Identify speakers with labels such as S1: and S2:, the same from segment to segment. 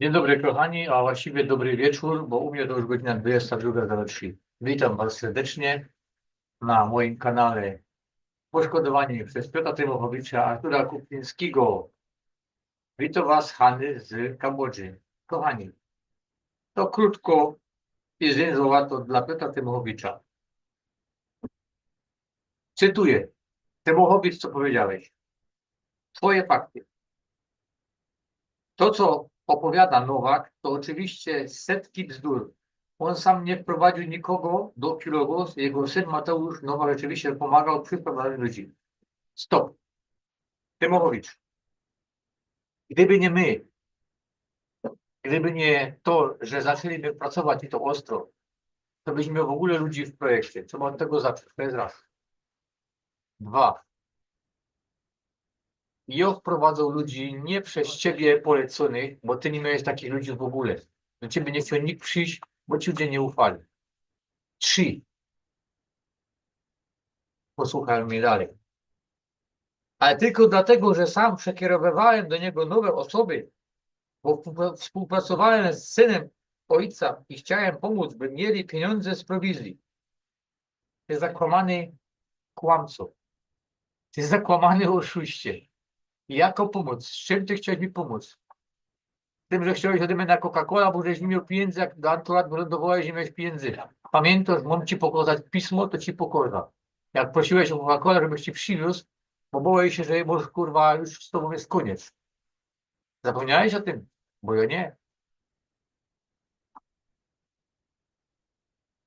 S1: Dzień dobry kochani, a właściwie dobry wieczór, bo u mnie to już godzina 22.03. Witam Was serdecznie na moim kanale Poszkodowani przez Piotra Tymochowicza, Artura Kupińskiego. Witam Was Hany z Kambodży. Kochani, to krótko i zwięzłowato dla Piotra Tymochowicza. Cytuję. Tymochowicz, co powiedziałeś? Twoje fakty. To, co opowiada Nowak, to oczywiście setki bzdur. On sam nie wprowadził nikogo do Kilogos. Jego syn Mateusz Nowak rzeczywiście pomagał przy wprowadzaniu ludzi. Stop. Tymochowicz. Gdyby nie my, gdyby nie to, że zaczęliby pracować i to ostro, to byśmy w ogóle ludzi w projekcie. Trzeba od tego zacząć. To jest raz. Dwa. Ja wprowadzą ludzi nie przez ciebie poleconych, bo ty nie miałeś takich ludzi w ogóle. Do ciebie nie chciał nikt przyjść, bo ci ludzie nie ufali. Trzy. Posłuchaj mnie dalej. Ale tylko dlatego, że sam przekierowywałem do niego nowe osoby, bo współpra- współpracowałem z synem ojca i chciałem pomóc, by mieli pieniądze z prowizji. Ty zakłamany kłamco. Ty zakłamany oszuście. Jako pomóc? Z czym ty chciałeś mi pomóc? Tym, że chciałeś ode mnie na Coca-Cola, bo żeś nie miał pieniędzy, jak do lat wylądowałeś, nie miałeś pieniędzy. Pamiętasz, mam ci pokazać pismo, to ci pokażę. Jak prosiłeś o Coca-Cola, żebyś ci przywiózł, bo boję się, że może kurwa już z tobą jest koniec. Zapomniałeś o tym? Bo ja nie.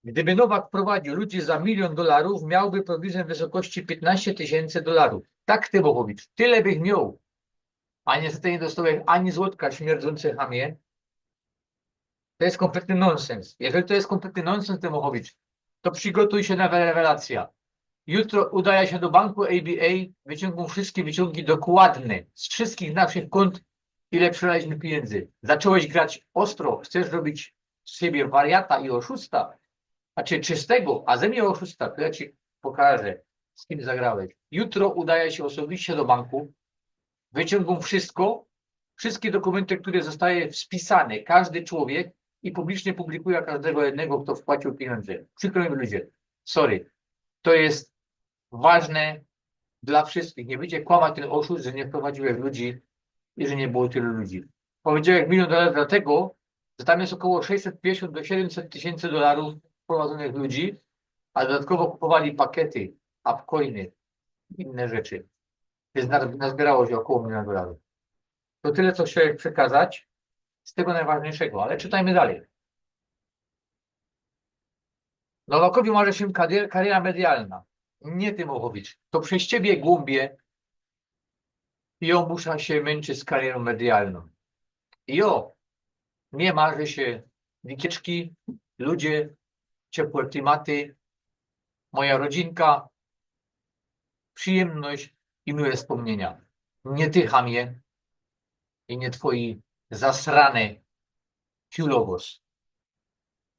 S1: Gdyby Nowak wprowadził ludzi za milion dolarów, miałby prowizję w wysokości 15 tysięcy dolarów. Tak, Tymochowicz, tyle bych miał. A niestety nie dostałem ani złotka śmierdzący chamie. To jest kompletny nonsens. Jeżeli to jest kompletny nonsens, Tymochowicz, to przygotuj się na rewelacja. Jutro udaje się do banku ABA, wyciągną wszystkie wyciągi dokładne z wszystkich naszych kont, ile przelaliśmy pieniędzy. Zacząłeś grać ostro, chcesz robić z siebie wariata i oszusta, znaczy czystego, a ze mnie oszusta, to ja ci pokażę, z kim zagrałeś. Jutro udaje się osobiście do banku, wyciągną wszystko, wszystkie dokumenty, które zostaje spisane, każdy człowiek i publicznie publikuje każdego jednego, kto wpłacił pieniądze. Przykro mi ludzie, sorry, to jest ważne dla wszystkich. Nie będzie kłamać ten oszust, że nie wprowadziłeś ludzi i że nie było tylu ludzi. Powiedziałem milion dolarów dlatego, że tam jest około 650 do 700 tysięcy dolarów wprowadzonych ludzi, a dodatkowo kupowali pakiety, upcoiny, inne rzeczy. Więc na- nazbierało się około miliona dolarów. To tyle, co chciałem przekazać z tego najważniejszego, ale czytajmy dalej. Nowakowi marzy się karier- kariera medialna. Nie Tymochowicz. To przez ciebie głąbie i on się męczyć z karierą medialną. I o, nie marzy się wycieczki, ludzie, ciepłe klimaty, moja rodzinka, przyjemność i miłe wspomnienia. Nie ty, chamie, i nie twoi zasrane fiulogos.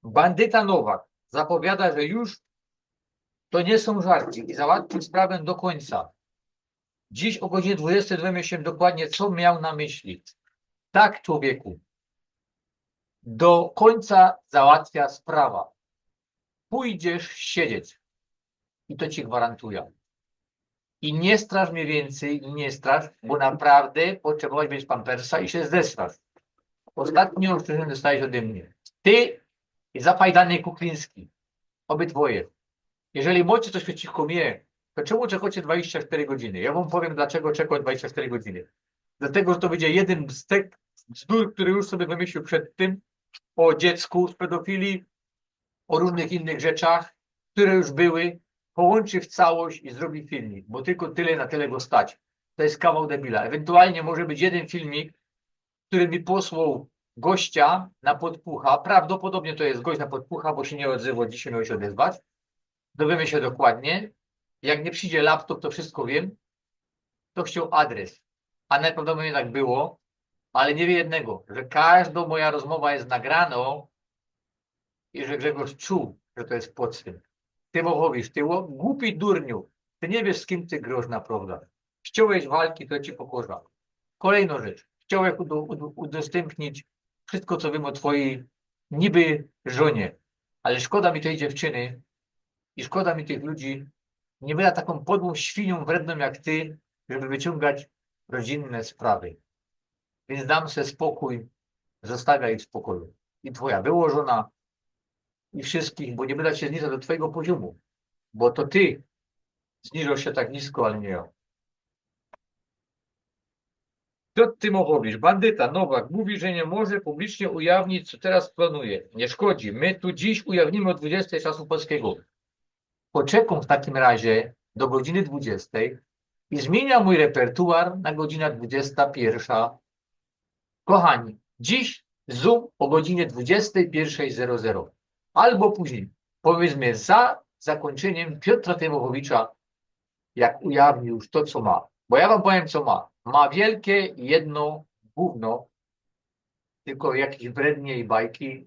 S1: Bandyta Nowak zapowiada, że już to nie są żarci i załatwi sprawę do końca. Dziś o godzinie 20 dowiemy dokładnie, co miał na myśli. Tak, człowieku. Do końca załatwia sprawa. Pójdziesz siedzieć. I to ci gwarantuję. I nie straż mnie więcej, nie straż, bo naprawdę potrzebować będziesz pampersa i się zesrasz. Ostatnie ostrzeżenie dostałeś ode mnie. Ty i zapajdany Kukliński. Obydwoje. Jeżeli macie coś przeciwko mnie, to czemu czekacie 24 godziny? Ja wam powiem, dlaczego czekał 24 godziny. Dlatego, że to będzie jeden tych bzdur, który już sobie wymyślił przed tym, o dziecku z pedofilii, o różnych innych rzeczach, które już były, połączy w całość i zrobi filmik, bo tylko tyle na tyle go stać. To jest kawał debila. Ewentualnie może być jeden filmik, który mi posłał gościa na podpucha. Prawdopodobnie to jest gość na podpucha, bo się nie odzywał, dzisiaj miał się odezwać. Dowiemy się dokładnie. Jak nie przyjdzie laptop, to wszystko wiem. To chciał adres. A najprawdopodobniej tak było, ale nie wie jednego, że każda moja rozmowa jest nagrana i że Grzegorz czuł, że to jest podstęp. Ty mówisz, ty głupi durniu, ty nie wiesz z kim ty grosz naprawdę. Chciałeś walki, to ci pokorza. Kolejna rzecz. Chciałeś udo- udo- udostępnić wszystko, co wiem o twojej niby żonie, ale szkoda mi tej dziewczyny i szkoda mi tych ludzi, nie była taką podłą świnią wredną jak ty, żeby wyciągać rodzinne sprawy. Więc dam sobie spokój, zostawiaj ich w spokoju. I twoja wyłożona, i wszystkich, bo nie będę się zniżać do twojego poziomu, bo to ty zniżasz się tak nisko, ale nie ja. Piotr Tymofowicz, bandyta, Nowak, mówi, że nie może publicznie ujawnić, co teraz planuje. Nie szkodzi. My tu dziś ujawnimy o 20 czasu polskiego. Poczekam w takim razie do godziny 20 i zmieniam mój repertuar na godzinę 21. Kochani, dziś Zoom o godzinie 21.00 albo później. Powiedzmy za zakończeniem Piotra Tymofowicza, jak ujawnił już to, co ma. Bo ja wam powiem, co ma. Ma wielkie jedno gówno, tylko jakieś brednie i bajki,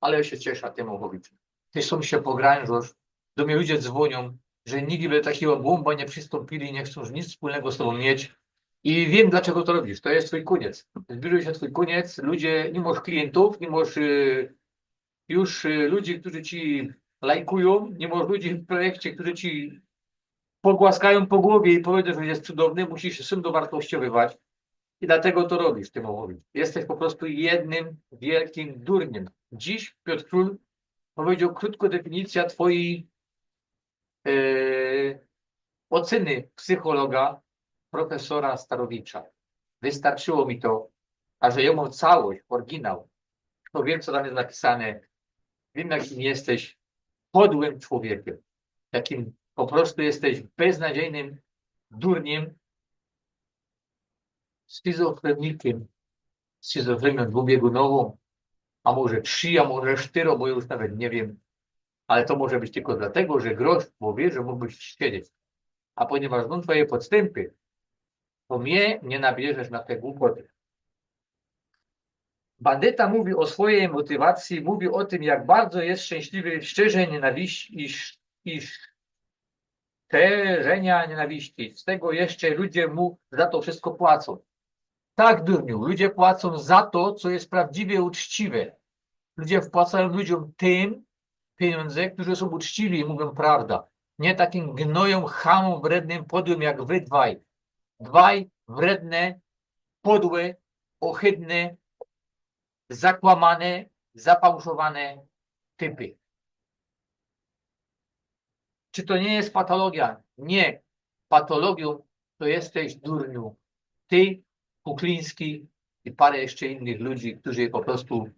S1: ale ja się cieszę Tymofowicz. Ty są się pogrążasz, do mnie ludzie dzwonią, że nigdy by takiego głąba nie przystąpili, nie chcą nic wspólnego z tobą mieć. I wiem, dlaczego to robisz. To jest twój koniec. Zbliżył się twój koniec. Ludzie, nie masz klientów, nie masz y, już y, ludzi, którzy ci lajkują, nie masz ludzi w projekcie, którzy ci pogłaskają po głowie i powiedzą, że jest cudowny, musisz się sam dowartościowywać. I dlatego to robisz, Tymofowicz. Jesteś po prostu jednym wielkim durniem. Dziś Piotr Król powiedział krótko definicja twojej e, oceny psychologa profesora Starowicza. Wystarczyło mi to, a że ja mam całość, oryginał, to wiem, co tam jest napisane, wiem, jakim jesteś podłym człowiekiem, jakim po prostu jesteś beznadziejnym durniem, schizofrenikiem, schizofrenią dwubiegunową, a może trzy, a może cztero, bo już nawet nie wiem, ale to może być tylko dlatego, że grosz powie, że mógłbyś siedzieć. A ponieważ są twoje podstępy, to mnie nie nabierzesz na te głupoty. Bandyta mówi o swojej motywacji, mówi o tym, jak bardzo jest szczęśliwy, szczerze nienawiści i, i szczerzenia nienawiści. Z tego jeszcze ludzie mu za to wszystko płacą. Tak, durniu, ludzie płacą za to, co jest prawdziwie uczciwe. Ludzie wpłacają ludziom tym pieniądze, którzy są uczciwi i mówią prawdę. Nie takim gnojem, chamom, wrednym, podłym jak wy dwaj. Dwaj wredne, podłe, ohydne, zakłamane, zapałszowane typy. Czy to nie jest patologia? Nie. Patologią to jesteś durniu. Ty, Kukliński i parę jeszcze innych ludzi, którzy po prostu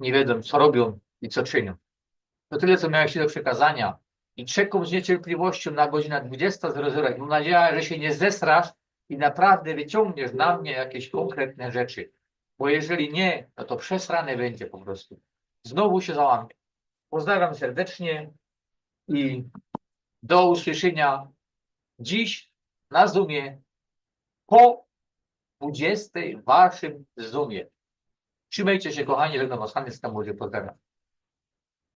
S1: nie wiedzą, co robią i co czynią. To tyle, co miałem się do przekazania. I czekam z niecierpliwością na godzinę 20.00. Mam nadzieję, że się nie zesrasz i naprawdę wyciągniesz na mnie jakieś konkretne rzeczy. Bo jeżeli nie, no to przesrane będzie po prostu. Znowu się załamię. Pozdrawiam serdecznie i do usłyszenia dziś na Zoomie po 20 w waszym Zoomie. Trzymajcie się kochani, żegnam was Hannes Tamurze, pozdrawiam.